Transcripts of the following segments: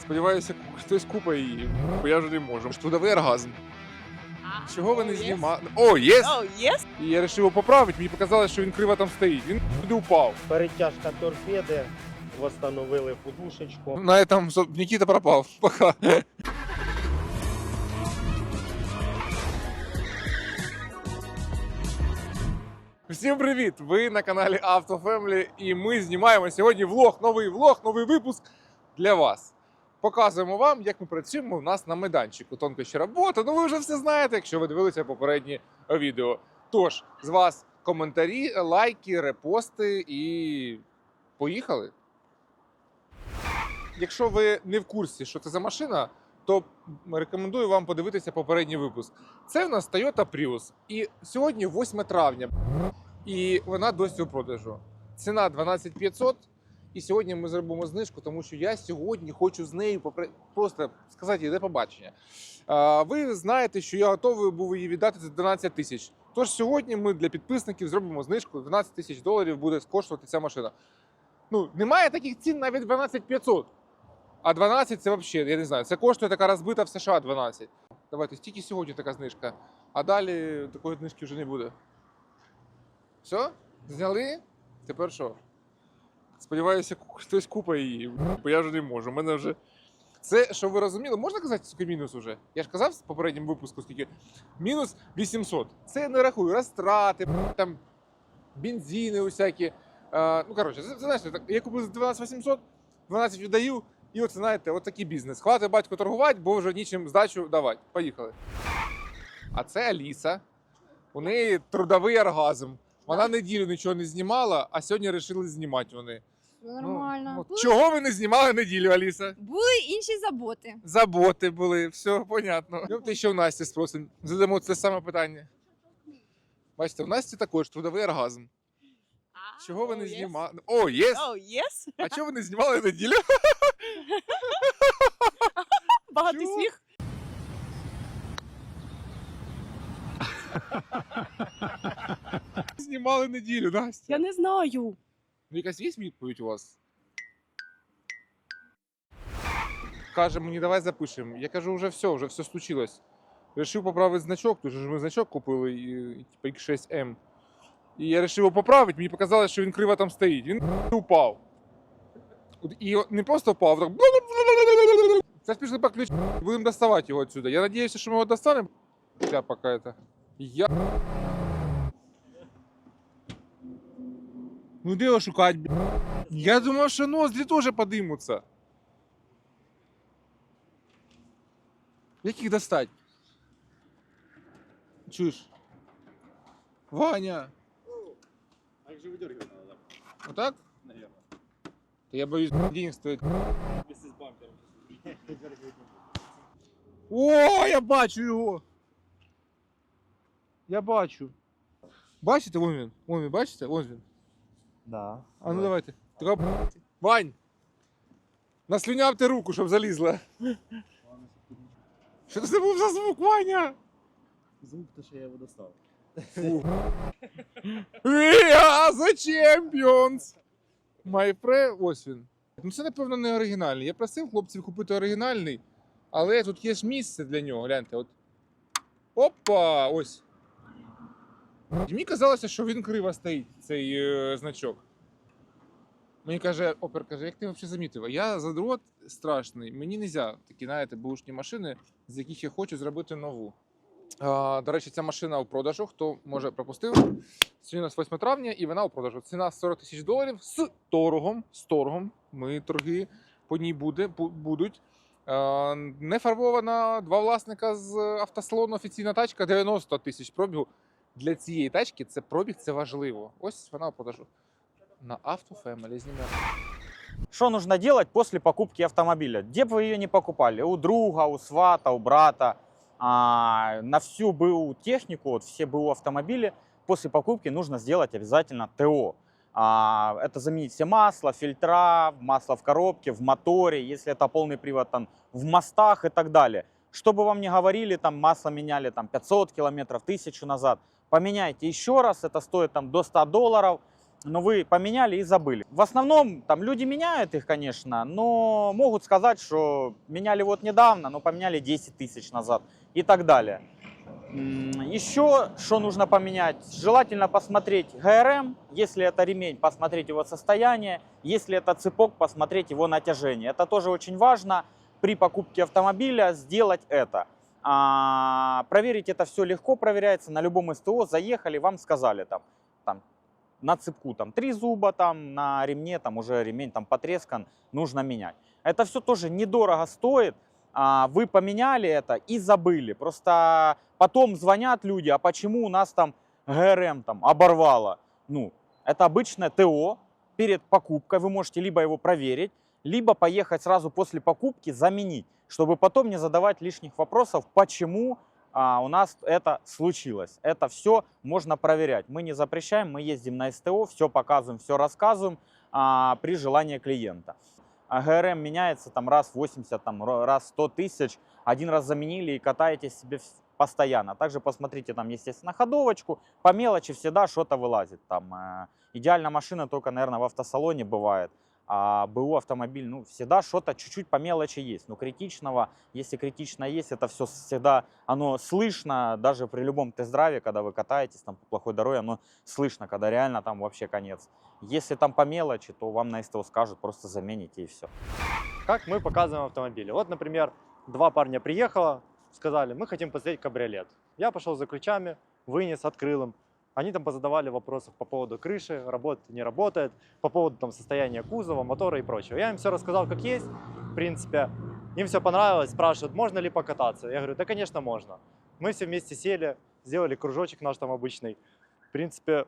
Сподіваюся, хтось купить її, бо я вже не можу. Трудовий оргазм. Чого ви не знімали? О, є! Єс? І я вирішив його поправити, мені показали, що він криво там стоїть. Він туди упав. Перетяжка торпеди, встановили подушечку. На этом со- Никита пропал. Пока. Всім привіт! Ви на каналі AutoFamily і ми знімаємо сьогодні влог, новий влог, новий випуск для вас. Показуємо вам, як ми працюємо у нас на майданчику. Тонкощі роботи. Ну ви вже все знаєте, якщо ви дивилися попередні відео. Тож, з вас коментарі, лайки, репости і поїхали. Якщо ви не в курсі, що це за машина, то рекомендую вам подивитися попередній випуск. Це в нас Toyota Prius. І сьогодні 8 травня, і вона досі у продажу. Ціна 12500. І сьогодні ми зробимо знижку, тому що я сьогодні хочу з нею попри- просто сказати їй, де побачення. А, Ви знаєте, що я готовий був її віддати за 12 тисяч. Тож сьогодні ми для підписників зробимо знижку 12 тисяч доларів буде коштувати ця машина. Ну, немає таких цін навіть 12 500. А 12 це взагалі, я не знаю, це коштує така розбита в США 12. Давайте, тільки сьогодні така знижка. А далі такої знижки вже не буде. Все? Зняли? Тепер що? Сподіваюся, хтось купить її, бо я вже не можу. У мене вже. Це, що ви розуміли, можна казати, скільки мінус уже? Я ж казав в попередньому випуску, скільки мінус 800. Це я не рахую розтрати, там бензини усякі. Е, ну, коротше, це, знаєш, я купив за 12 800, 12 віддаю, і от знаєте, от такий бізнес. Хватить батько торгувати, бо вже нічим здачу давати. Поїхали. А це Аліса. У неї трудовий оргазм. Вона неділю нічого не знімала, а сьогодні вирішили знімати вони. Ну, Нормально. Ну, от Були, чого ви не знімали неділю, Аліса? були інші заботи. Заботи були, все понятно. Ну, ти ще в Насті спросимо. Задамо це саме питання. Бачите, в Насті також трудовий оргазм. Чого ви не знімали? О, є! О, єс? А чого ви не знімали неділю? Багатий Чого? сміх. Знімали неділю, Настя. Я не знаю. Ну, якась є відповідь у вас? Каже мені, давай запишемо. Я кажу, вже все, вже все случилось. Решив поправити значок, тому що ж ми значок купили, і, і, типу X6M. І я вирішив його поправити, мені показали, що він криво там стоїть. Він упав. От І не просто впав, а так. Зараз пішли по ключ, будемо доставати його відсюди. Я сподіваюся, що ми його достанемо. Ця пока это. Я. Ну де його шукати, бля? Я думав, що ноздрі теж подимуться. Як їх достать? Чуєш? Ваня! А як же видергивать надо? Отак? Наверное. Та я боюсь, денег стоїть. Вместе бампером. О, я бачу його! Я бачу. Бачите, вон він? Вон він, бачите? Вон він. Да. А ну давайте. Треба... Вань! Наслюнявте руку, щоб залізла. Що це був за звук, Ваня? Звук, то що я його достав. We are the champions! My friend... Ось він. Ну це, напевно, не оригінальний. Я просив хлопців купити оригінальний, але тут є ж місце для нього. Гляньте, от. Опа! Ось. Мені казалося, що він криво стоїть, цей е, значок. Мені каже, опер каже, як ти взагалі замітив? Я задрот страшний, мені не можна такі, знаєте, бушні машини, з яких я хочу зробити нову. А, до речі, ця машина у продажу. Хто може пропустив? Сьогодні у нас 8 травня і вона у продажу. Ціна 40 тисяч доларів з торгом. З торгом. Ми торги по ній буде, будуть. А, не фарбована, два власника з автосалону, офіційна тачка 90 тисяч пробігу. Для цієї тачки це пробіг, це важливо. Ось вона у продажу. На автофемелі знімемо. Что нужно делать после покупки автомобиля? Где бы вы ее не покупали? У друга, у свата, у брата. А, на всю БУ технику, вот все БУ автомобили, после покупки нужно сделать обязательно ТО. А, это заменить все масла, фильтра, масло в коробке, в моторе, если это полный привод, там, в мостах и так далее. Что бы вам ни говорили, там масло меняли там 500 километров, 1000 назад, поменяйте еще раз, это стоит там до 100 долларов. но вы поменяли и забыли. В основном там люди меняют их, конечно, но могут сказать, что меняли вот недавно, но поменяли 10 тысяч назад и так далее. Еще что нужно поменять? Желательно посмотреть ГРМ, если это ремень, посмотреть его состояние, если это цепок, посмотреть его натяжение. Это тоже очень важно при покупке автомобиля сделать это. А, проверить это все легко проверяется на любом СТО. Заехали, вам сказали там, там на цепку там три зуба, там на ремне там уже ремень там потрескан, нужно менять. Это все тоже недорого стоит. А, вы поменяли это и забыли. Просто потом звонят люди, а почему у нас там ГРМ там оборвало? Ну, это обычное ТО перед покупкой. Вы можете либо его проверить, либо поехать сразу после покупки заменить, чтобы потом не задавать лишних вопросов, почему а, у нас это случилось. Это все можно проверять. Мы не запрещаем, мы ездим на СТО, все показываем, все рассказываем а, при желании клиента. А ГРМ меняется там раз в 80, там, раз в 100 тысяч. Один раз заменили и катаетесь себе постоянно. Также посмотрите там, естественно, ходовочку. По мелочи всегда что-то вылазит. Там, э, идеально машина только, наверное, в автосалоне бывает. А БУ автомобиль, ну, всегда что-то чуть-чуть по мелочи есть. Но критичного, если критично есть, это все всегда, оно слышно, даже при любом тест-драйве, когда вы катаетесь там по плохой дороге, оно слышно, когда реально там вообще конец. Если там по мелочи, то вам на СТО скажут, просто замените и все. как мы показываем автомобили. Вот, например, два парня приехало, сказали, мы хотим посмотреть кабриолет. Я пошел за ключами, вынес, открыл им. Они там позадавали вопросов по поводу крыши, работает, не работает, по поводу там состояния кузова, мотора и прочего. Я им все рассказал, как есть, в принципе. Им все понравилось, спрашивают, можно ли покататься. Я говорю, да, конечно, можно. Мы все вместе сели, сделали кружочек наш там обычный. В принципе,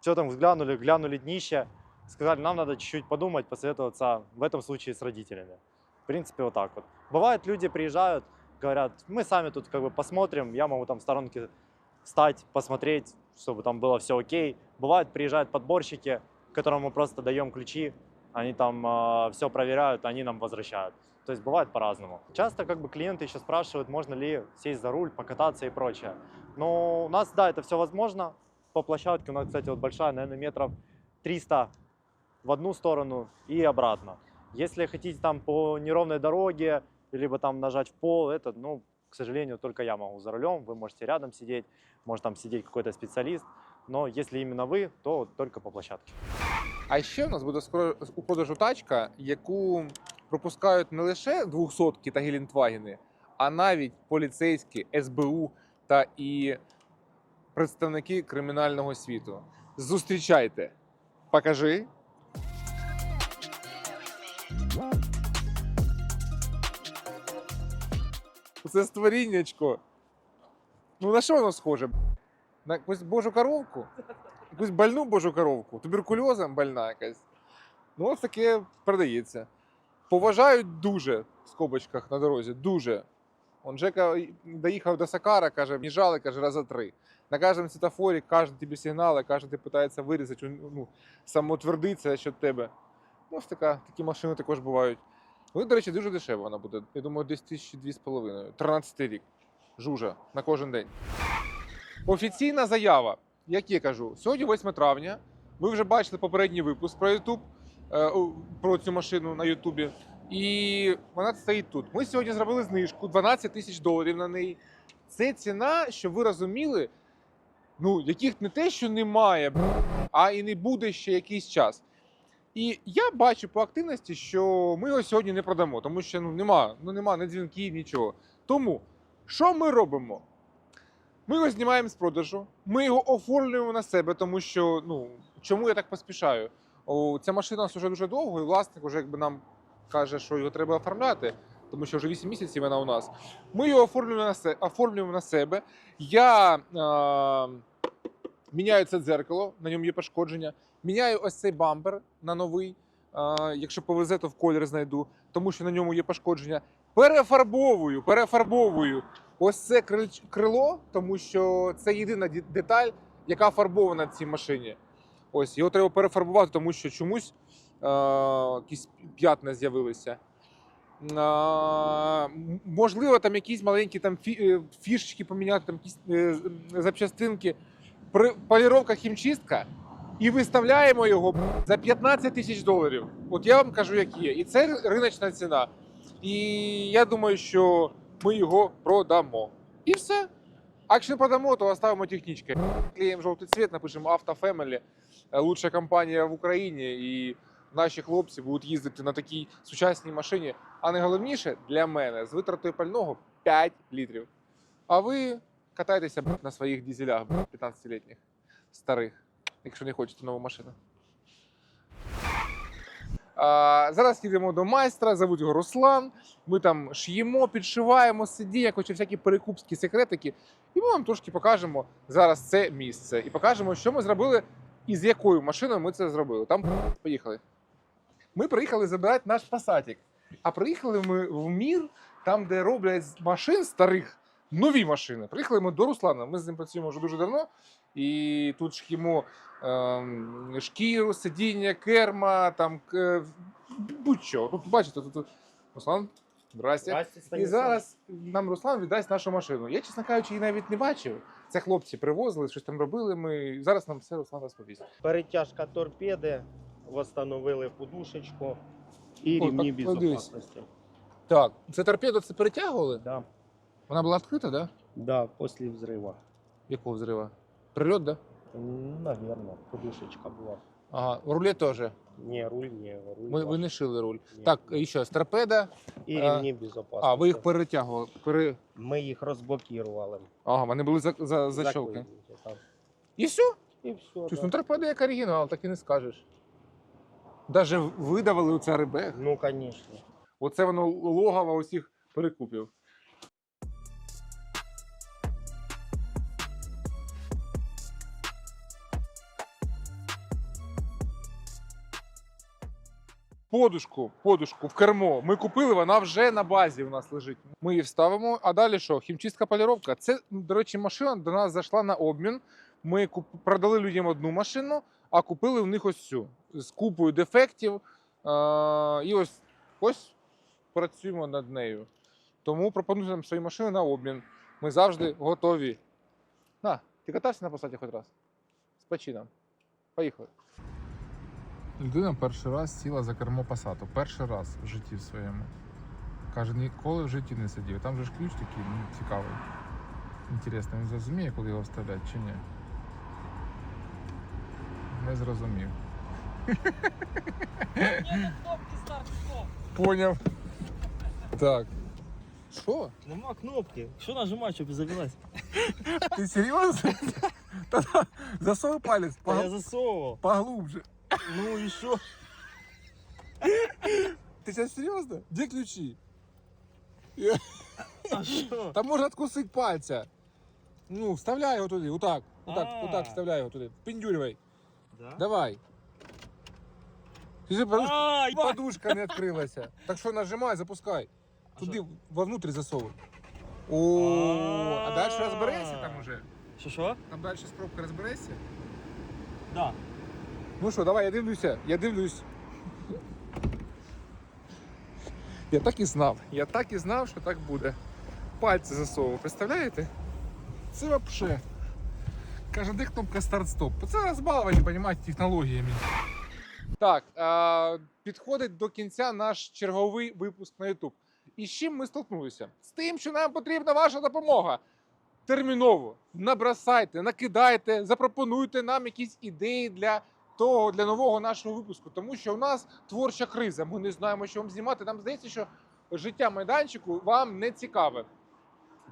все там взглянули, глянули днище, сказали, нам надо чуть-чуть подумать, посоветоваться в этом случае с родителями. В принципе, вот так вот. Бывает, люди приезжают, говорят, мы сами тут как бы посмотрим, я могу там в сторонке стать, посмотреть, чтобы там было все окей. Бывает, приезжают подборщики, которым мы просто даем ключи, они там все проверяют, они нам возвращают. То есть бывает по-разному. Часто как бы клиенты еще спрашивают, можно ли сесть за руль, покататься и прочее. Но у нас, да, это все возможно. По площадке у нас, кстати, вот большая, наверное, метров 300 в одну сторону и обратно. Если хотите там по неровной дороге, либо там нажать в пол, это, ну, к сожалению, только я могу за рулем. Вы можете рядом сидеть, может там сидеть какой-то специалист. Но если именно вы, то только по площадке. А ще в нас буде скоро у продажу тачка, яку пропускають не лише 200 та Гелендвагени, а навіть поліцейські, СБУ та і представники кримінального світу. Зустрічайте! Покажи. Це створіннячко. Ну на що воно схоже? На якусь божу коровку? якусь больну божу коровку, туберкульозом больна якась. Ну, ось таке продається. Поважають дуже в скобочках на дорозі, дуже. Он Жека доїхав до Сакара, каже, їжджали, каже, раза три. На кожному світофорі кожен тобі сигнали, кожен ти питається вирізати, ну, самоутвердитися щодо тебе. Ну, ось така, такі машини також бувають. Вони, до речі, дуже дешево вона буде. Я думаю, десь тисячі дві з половиною. 13 рік. Жужа на кожен день. Офіційна заява як я кажу, сьогодні 8 травня. Ви вже бачили попередній випуск про YouTube, е, про цю машину на Ютубі. І вона стоїть тут. Ми сьогодні зробили знижку 12 тисяч доларів на неї. Це ціна, щоб ви розуміли, ну, яких не те, що немає, а і не буде ще якийсь час. І я бачу по активності, що ми його сьогодні не продамо, тому що ну, нема, ну, нема ні дзвінків, нічого. Тому що ми робимо? Ми його знімаємо з продажу, ми його оформлюємо на себе, тому що ну чому я так поспішаю? О, ця машина у нас вже дуже довго, і власник вже якби нам каже, що його треба оформляти, тому що вже 8 місяців вона у нас. Ми його оформлюємо на себе, оформлюємо на себе. Я е, міняю це дзеркало, на ньому є пошкодження. Міняю ось цей бампер на новий. Е, якщо повезе, то в колір знайду, тому що на ньому є пошкодження. Перефарбовую, перефарбовую ось це крило, тому що це єдина деталь, яка фарбована в цій машині. Ось його треба перефарбувати, тому що чомусь е- якісь п'ятна з'явилися. Е- можливо, там якісь маленькі там фі- е, фішечки поміняти, там якісь е, запчастинки. При- Поліровка хімчистка і виставляємо його за 15 тисяч доларів. От я вам кажу, як є. І це риночна ціна. І я думаю, що ми його продамо. І все. А якщо не продамо, то оставимо технічки. Клеїмо жовтий цвіт, напишемо Family, е, лучша компанія в Україні, і наші хлопці будуть їздити на такій сучасній машині. А найголовніше для мене з витратою пального 5 літрів. А ви катайтеся на своїх дізелях 15-літніх старих, якщо не хочете нову машину. А, зараз їдемо до майстра, зовуть його Руслан. Ми там ш'ємо, підшиваємо, сидіння, хоче всякі перекупські секретики. І ми вам трошки покажемо зараз це місце. І покажемо, що ми зробили і з якою машиною ми це зробили. Там поїхали. Ми приїхали забирати наш пасатік. А приїхали ми в мір, там, де роблять машин старих нові машини. Приїхали ми до Руслана. Ми з ним працюємо вже дуже давно. І тут шкімо ем, шкіру, сидіння, керма, там к- будь-що. Тут бачите, тут, тут Руслан, здрасте. І зараз нам Руслан віддасть нашу машину. Я, чесно кажучи, її навіть не бачив. Це хлопці привозили, щось там робили. Ми зараз нам все Руслан розповість. Перетяжка торпеди, встановили подушечку і О, рівні так, безпечності. Так, це торпеду це перетягували? Да, Вона була відкрита, да? да, після взриву. Якого взрива? Прильот, да? М, Навірно, подушечка була. Ага, рулет теж. Ні, руль, ні, руль. Ми, ви ваш. не шили руль. Ні. Так, і що, з торпеда? І а, рівні безпечності. А, ви їх перетягували. Пере... Ми їх розблокували. Ага, вони були за, за, защелки. Заклеїли, так. І все? І все. Да. ну торпеда як оригінал, так і не скажеш. Даже видавали оце ребег. Ну, звісно. Оце воно логово усіх перекупів. Подушку, подушку в кермо. Ми купили, вона вже на базі у нас лежить. Ми її вставимо. А далі що? Хімчистка поліровка. Це, до речі, машина до нас зайшла на обмін. Ми куп... продали людям одну машину, а купили в них ось цю з купою дефектів. А, і ось ось працюємо над нею. Тому пропонуйте нам свої машини на обмін. Ми завжди готові. На, ти катався на посаді хоч раз? З почином. Поїхали. Людина перший раз сіла за кермо пасату. Перший раз в житті в своєму. Каже, ніколи в житті не сидів. Там же ж ключ такий ну, цікавий. Інтересно, він зрозуміє, куди його вставляти чи ні? Не зрозумів. Поняв. Так. Що? Нема кнопки. Що нажимати, щоб завелась? Ти серйозно? Засовуй палець я засовував. поглубже. Ну і що? Ти зараз серйозно? Де ключі? А що? Там можна откусити пальця. Ну, вставляй його туди, отак. Отак, А. отак вставляй його туди. Впендюрювай. Да? Давай. Ти же подушка, Ай, ба- подушка не відкрилася. Так що нажимай, запускай. А Туди що? вовнутрь засовуй. О, а далі А. розберешся там уже? Що що? Там далі з пробкою розберешся? Да. Ну що, давай, я дивлюся, я дивлюсь. Я так і знав. Я так і знав, що так буде. Пальці засовував, представляєте? Це вообще. Каже, де кнопка старт-стоп? Це розбаловані, розумієте, технологіями. Так, підходить до кінця наш черговий випуск на YouTube. І з чим ми столкнулися? З тим, що нам потрібна ваша допомога. Терміново набросайте, накидайте, запропонуйте нам якісь ідеї для того, для нового нашого випуску. Тому що у нас творча криза. Ми не знаємо, що вам знімати. Нам здається, що життя майданчику вам не цікаве.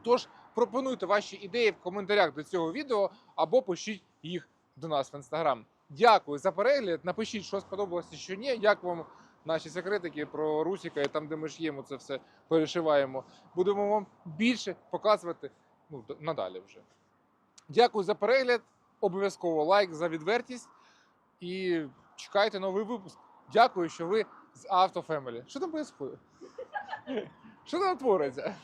Тож пропонуйте ваші ідеї в коментарях до цього відео або пишіть їх до нас в інстаграм. Дякую за перегляд. Напишіть, що сподобалося, що ні. Як вам наші секретики про Русіка і там, де ми ш'ємо це все перешиваємо. Будемо вам більше показувати ну, надалі вже. Дякую за перегляд. Обов'язково лайк за відвертість. І чекайте новий випуск. Дякую, що ви з Family. Що там відбувається? Що там твориться?